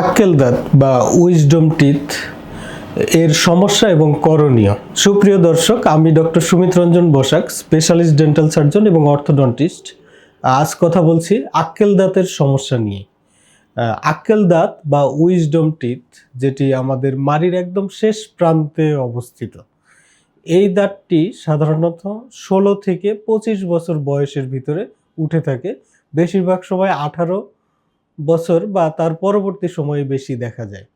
আক্কেল দাঁত বা উইজডম টিথ এর সমস্যা এবং করণীয়। সুপ্রিয় দর্শক, আমি doctor Sumit Ranjan Basak, specialist dental surgeon এবং অর্থোডন্টিস্ট। আজ কথা বলছি আক্কেল দাঁতের সমস্যা নিয়ে। আক্কেল দাঁত বা উইজডম টিথ, যেটি আমাদের মাড়ির একদম শেষ প্রান্তে অবস্থিত। এই দাঁতটি সাধারণত ষোলো থেকে পঁচিশ বছর বয়সের ভিতরে উঠে থাকে। বেশিরভাগ সময় আঠারো বছর বা তার পরবর্তী সময়ে বেশি দেখা যায়।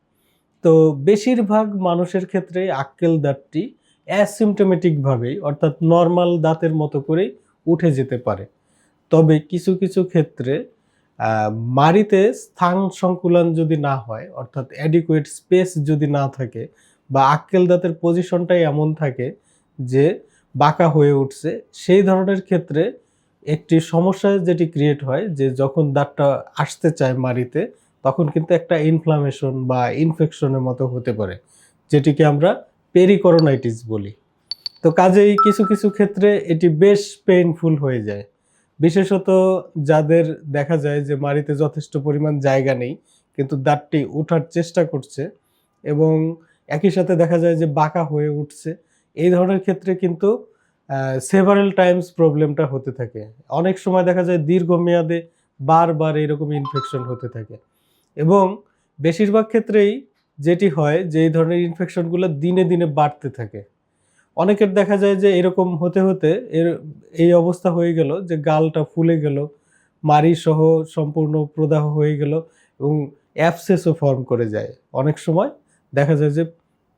তো বেশিরভাগ মানুষের ক্ষেত্রে আক্কেল দাঁতটি অ্যাসিমটোমেটিকভাবেই অর্থাৎ নর্মাল দাঁতের মতো করেই উঠে যেতে পারে। তবে কিছু কিছু ক্ষেত্রে মাড়িতে স্থান সংকুলন যদি না হয়, অর্থাৎ অ্যাডিকুয়েট স্পেস যদি না থাকে বা আক্কেল দাঁতের পজিশনটাই এমন থাকে যে বাঁকা হয়ে উঠছে, সেই ধরনের ক্ষেত্রে একটি সমস্যা যেটি ক্রিয়েট হয় যে যখন দাঁতটা আসতে চায় মাড়িতে, তখন কিন্তু একটা ইনফ্লামেশন বা ইনফেকশনের মতো হতে পারে, যেটিকে আমরা পেরিকরোনাইটিস বলি। তো কাজেই কিছু কিছু ক্ষেত্রে এটি বেশ পেইনফুল হয়ে যায়। বিশেষত যাদের দেখা যায় যে মাড়িতে যথেষ্ট পরিমাণ জায়গা নেই, কিন্তু দাঁতটি ওঠার চেষ্টা করছে এবং একই সাথে দেখা যায় যে বাঁকা হয়ে উঠছে, এই ধরনের ক্ষেত্রে কিন্তু সেভারেল টাইমস প্রবলেমটা হতে থাকে। অনেক সময় দেখা যায় দীর্ঘমেয়াদে বারবার এরকম ইনফেকশন হতে থাকে। এবং বেশিরভাগ ক্ষেত্রেই যেটি হয় যে, এই ধরনের ইনফেকশনগুলো দিনে দিনে বাড়তে থাকে। অনেকের দেখা যায় যে, এরকম হতে হতে এর, এই অবস্থা হয়ে গেল যে, গালটা ফুলে গেল মারি সহ সম্পূর্ণ প্রদাহ হয়ে গেল এবং অ্যাপসেসও ফর্ম করে যায়। অনেক সময় দেখা যায় যে,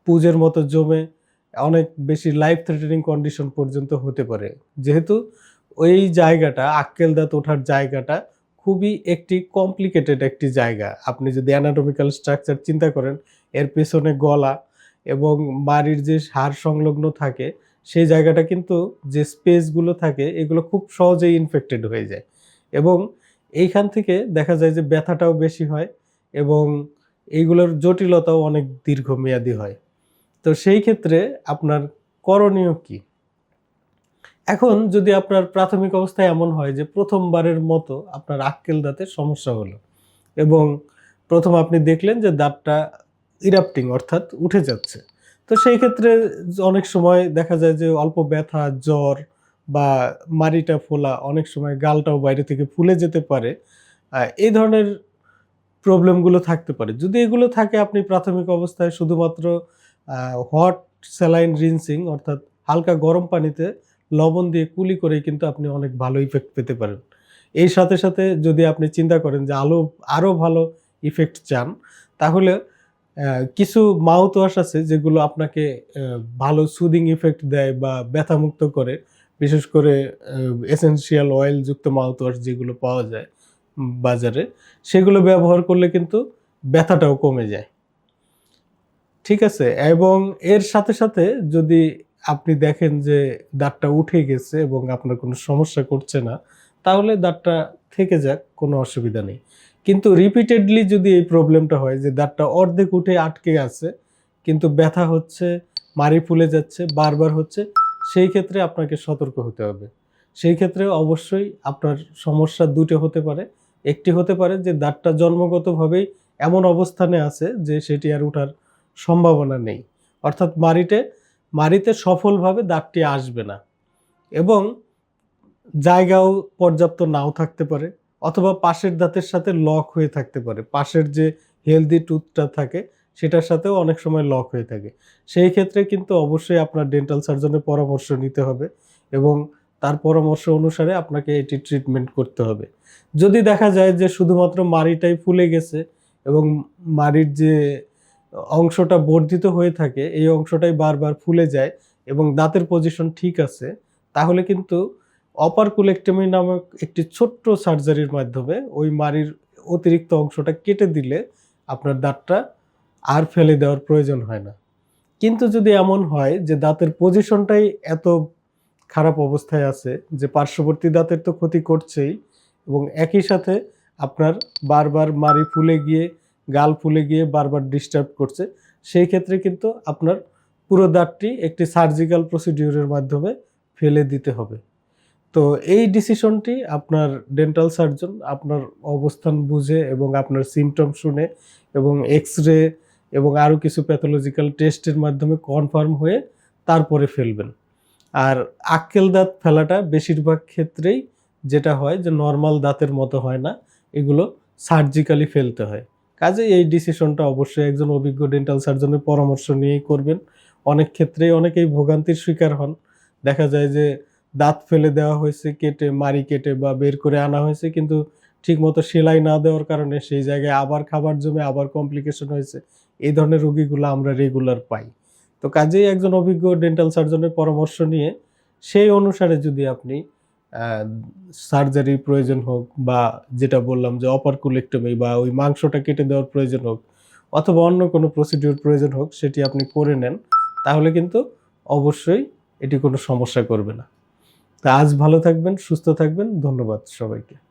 পুজের মতো জমে অনেক বেশি লাইফ থ্রেটেনিং কন্ডিশন পর্যন্ত হতে পারে। যেহেতু ওই জায়গাটা, আক্কেল দাঁত ওঠার জায়গাটা খুবই একটি কমপ্লিকেটেড একটি জায়গা। আপনি যদি অ্যানাটমিক্যাল স্ট্রাকচার চিন্তা করেন, এর পেছনে গলা এবং বাড়ির যে হাড় সংলগ্ন থাকে, সেই জায়গাটা কিন্তু যে স্পেসগুলো থাকে, এগুলো খুব সহজেই ইনফেক্টেড হয়ে যায়। এবং এইখান থেকে দেখা যায় যে ব্যথাটাও বেশি হয় এবং এইগুলোর জটিলতাও অনেক দীর্ঘমেয়াদী হয়। তো সেই ক্ষেত্রে আপনার করণীয় কি? এখন যদি আপনার প্রাথমিক অবস্থায় এমন হয় যে প্রথমবারের মতো আপনার আক্কেল দাঁতের সমস্যা হলো এবং প্রথম আপনি দেখলেন যে দাঁতটা ইরাপটিং অর্থাৎ উঠে যাচ্ছে, তো সেই ক্ষেত্রে অনেক সময় দেখা যায় যে অল্প ব্যথা, জ্বর বা মাড়িটা ফোলা অনেক সময় গালটাও বাইরে থেকে ফুলে যেতে পারে এই ধরনের প্রবলেমগুলো থাকতে পারে। যদি এগুলো থাকে আপনি প্রাথমিক অবস্থায় শুধুমাত্র হট স্যালাইন রিনসিং অর্থাৎ হালকা গরম পানিতে লবণ দিয়ে কুলি করে কিন্তু আপনি অনেক ভালো ইফেক্ট পেতে পারেন। এর সাথে সাথে যদি আপনি চিন্তা করেন যে আলো আরও ভালো ইফেক্ট চান, তাহলে কিছু মাউথ ওয়াশ আছে যেগুলো আপনাকে ভালো সুদিং ইফেক্ট দেয় বা ব্যথামুক্ত করে। বিশেষ করে এসেনশিয়াল অয়েল যুক্ত মাউথ ওয়াশ যেগুলো পাওয়া যায় বাজারে, সেগুলো ব্যবহার করলে কিন্তু ব্যথাটাও কমে যায়। ঠিক আছে, এবং এর সাথে সাথে যদি আপনি দেখেন যে দাঁতটা উঠে গেছে এবং আপনার কোনো সমস্যা করছে না, তাহলে দাঁতটা থেকে যাক, কোনো অসুবিধা নেই। কিন্তু রিপিটেডলি যদি এই প্রবলেমটা হয় যে দাঁতটা অর্ধেক উঠে আটকে আছে, কিন্তু ব্যথা হচ্ছে মারি ফুলে যাচ্ছে, বারবার হচ্ছে, সেই ক্ষেত্রে আপনাকে সতর্ক হতে হবে। সেই ক্ষেত্রে অবশ্যই আপনার সমস্যা দুটো হতে পারে। একটি হতে পারে যে দাঁতটা জন্মগতভাবেই এমন অবস্থানে আছে যে সেটি আর ওঠার সম্ভাবনা নেই। অর্থাৎ মারিতে মারিতে সফলভাবে দাঁতটি আসবে না এবং জায়গাও পর্যাপ্ত নাও থাকতে পারে অথবা পাশের দাঁতের সাথে লক হয়ে থাকতে পারে। পাশের যে হেলদি টুথটা থাকে সেটার সাথেও অনেক সময় লক হয়ে থাকে। সেই ক্ষেত্রে কিন্তু অবশ্যই আপনার ডেন্টাল সার্জনের পরামর্শ নিতে হবে এবং তার পরামর্শ অনুসারে আপনাকে এটি ট্রিটমেন্ট করতে হবে। যদি দেখা যায় যে শুধুমাত্র মাড়িটাই ফুলে গেছে এবং মাড়ির যে অংশটা বর্ধিত হয়ে থাকে, এই অংশটাই বারবার ফুলে যায় এবং দাঁতের পজিশন ঠিক আছে, তাহলে কিন্তু অপার কুলেক্টমি নামক একটি ছোট্ট সার্জারির মাধ্যমে ওই মাড়ির অতিরিক্ত অংশটা কেটে দিলে আপনার দাঁতটা আর ফেলে দেওয়ার প্রয়োজন হয় না। কিন্তু যদি এমন হয় যে দাঁতের পজিশনটাই এত খারাপ অবস্থায় আছে যে পার্শ্ববর্তী দাঁতের তো ক্ষতি করছেই এবং একই সাথে আপনার বারবার মারি ফুলে গিয়ে গাল ফুলে গিয়ে বারবার ডিস্টার্ব করছে। সেই ক্ষেত্রে কিন্তু আপনার পুরো দাঁতটি একটি সার্জিক্যাল প্রসিডিউরের মাধ্যমে ফেলে দিতে হবে। তো এই ডিসিশনটি আপনার ডেন্টাল সার্জন আপনার অবস্থান বুঝে এবং আপনার সিমটম শুনে এবং এক্স রে এবং আরও কিছু প্যাথোলজিক্যাল টেস্টের মাধ্যমে কনফার্ম হয়ে তারপরে ফেলবেন। আর আক্কেল দাঁত ফেলাটা বেশিরভাগ ক্ষেত্রেই যেটা হয় যে নর্মাল দাঁতের মতো হয় না, এগুলো সার্জিক্যালি ফেলতে হয়। কাজে এই ডিসিশনটা অবশ্যই একজন অভিজ্ঞ ডেন্টাল সার্জনের পরামর্শ নিয়েই করবেন। অনেক ক্ষেত্রেই অনেকেই ভোগান্তির শিকার হন। দেখা যায় যে দাঁত ফেলে দেওয়া হয়েছে, কেটে মারি কেটে বা বের করে আনা হয়েছে, কিন্তু ঠিকমতো সেলাই না দেওয়ার কারণে সেই জায়গায় আবার খাবার জমে আবার কমপ্লিকেশন হয়েছে। এই ধরনের রোগীগুলো আমরা রেগুলার পাই। তো কাজেই একজন অভিজ্ঞ ডেন্টাল সার্জনের পরামর্শ নিয়ে সেই অনুসারে যদি আপনি সার্জারি প্রয়োজন হোক বা যেটা বললাম যে অপার অপারকুলেক্টমি বা ওই মাংসটা কেটে দেওয়ার প্রয়োজন হোক অথবা অন্য কোনো প্রসিডিওর প্রয়োজন হোক, সেটি আপনি করে নেন, তাহলে কিন্তু অবশ্যই এটি কোনো সমস্যা করবে না। তা আজ ভালো থাকবেন, সুস্থ থাকবেন, ধন্যবাদ সবাইকে।